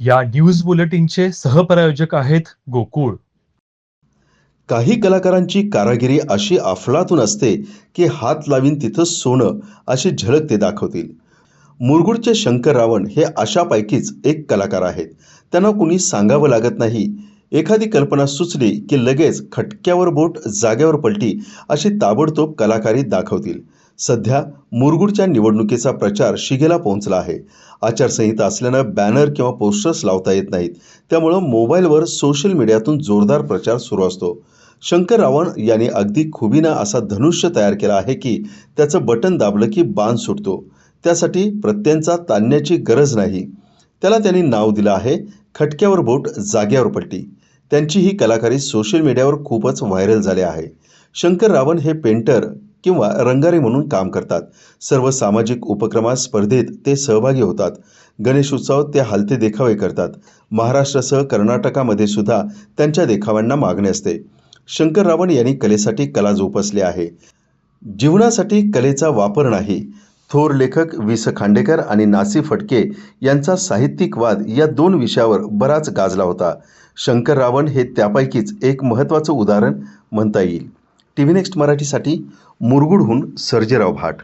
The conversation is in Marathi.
या न्यूज बुलेटिनचे सहप्रायोजक आहेत गोकुळ. काही कलाकारांची कारागिरी अशी अफलातून असते की हात लावीन तिथं सोनं अशी झलक ते दाखवतील. मुरगुडचे शंकर रावण हे अशापैकीच एक कलाकार आहेत. त्यांना कुणी सांगावं लागत नाही. एखादी कल्पना सुचली की लगेच खटक्यावर बोट जाग्यावर पलटी अशी ताबडतोब कलाकारी दाखवतील. सध्या मुरगुडच्या निवडणुकीचा प्रचार शिगेला पोहोचला आहे. आचारसंहिता असल्यानं बॅनर किंवा पोस्टर्स लावता येत नाहीत. त्यामुळं मोबाईलवर सोशल मीडियातून जोरदार प्रचार सुरू असतो. शंकर रावण यांनी अगदी खुबीनं असा धनुष्य तयार केला आहे की त्याचं बटन दाबलं की बाण सुटतो. त्यासाठी प्रत्ययांचा ताणण्याची गरज नाही. त्याला त्यांनी नाव दिलं आहे खटक्यावर बोट जाग्यावर पट्टी त्यांची ही कलाकारी सोशल मीडियावर खूपच व्हायरल झाले आहे. शंकर रावण हे पेंटर किंवा रंगारी म्हणून काम करतात. सर्व सामाजिक उपक्रमात स्पर्धेत ते सहभागी होतात. गणेश उत्सव ते हलते देखावे करतात. महाराष्ट्रासह कर्नाटकामध्ये सुद्धा त्यांच्या देखाव्यांना मागणी असते. शंकर रावण यांनी कलेसाठी कला जोपासली आहे. जीवनासाठी कलेचा वापर नाही. थोर लेखक वि स खांडेकर आणि नासी फटके यांचा साहित्यिक वाद या दोन विषयावर बराच गाजला होता. शंकर रावण हे त्यापैकीच एक महत्त्वाचं उदाहरण म्हणता येईल. टी व्ही नेक्स्ट मराठीसाठी मुरगुडहून सर्जेराव भाट.